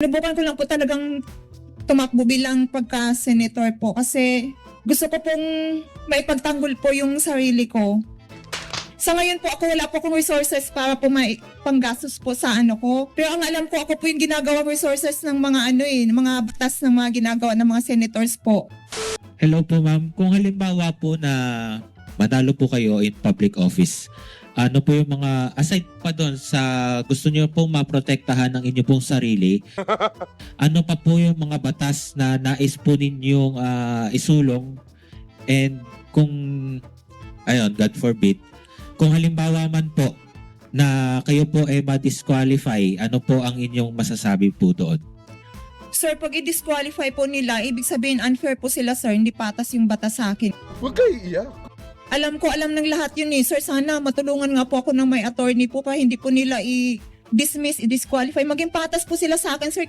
Nabukan ko lang po talagang tumakbo bilang pagka-senator po kasi gusto ko pong maipagtanggol po yung sarili ko. Sa ngayon po ako wala po akong resources para po may panggastos po sa ano ko. Pero ang alam ko ako po yung ginagawa resources ng mga ano eh, ng mga batas ng mga ginagawa ng mga senators po. Hello po ma'am. Kung halimbawa po na manalo po kayo in public office, ano po yung mga, aside pa doon sa gusto niyo pong maprotektahan ng inyo pong sarili, ano pa po yung mga batas na nais po ninyong ah, isulong and kung, ayun, God forbid, kung halimbawa man po na kayo po ay ma-disqualify, ano po ang inyong masasabi po doon? Sir, pag i-disqualify po nila, ibig sabihin unfair po sila sir, hindi patas yung batas sa akin. Huwag kayo iiyak. Alam ko, alam ng lahat yun eh. Sir, sana matulungan nga po ako ng may attorney po para hindi po nila i- dismiss, i-disqualify. Maging patas po sila sa akin, sir.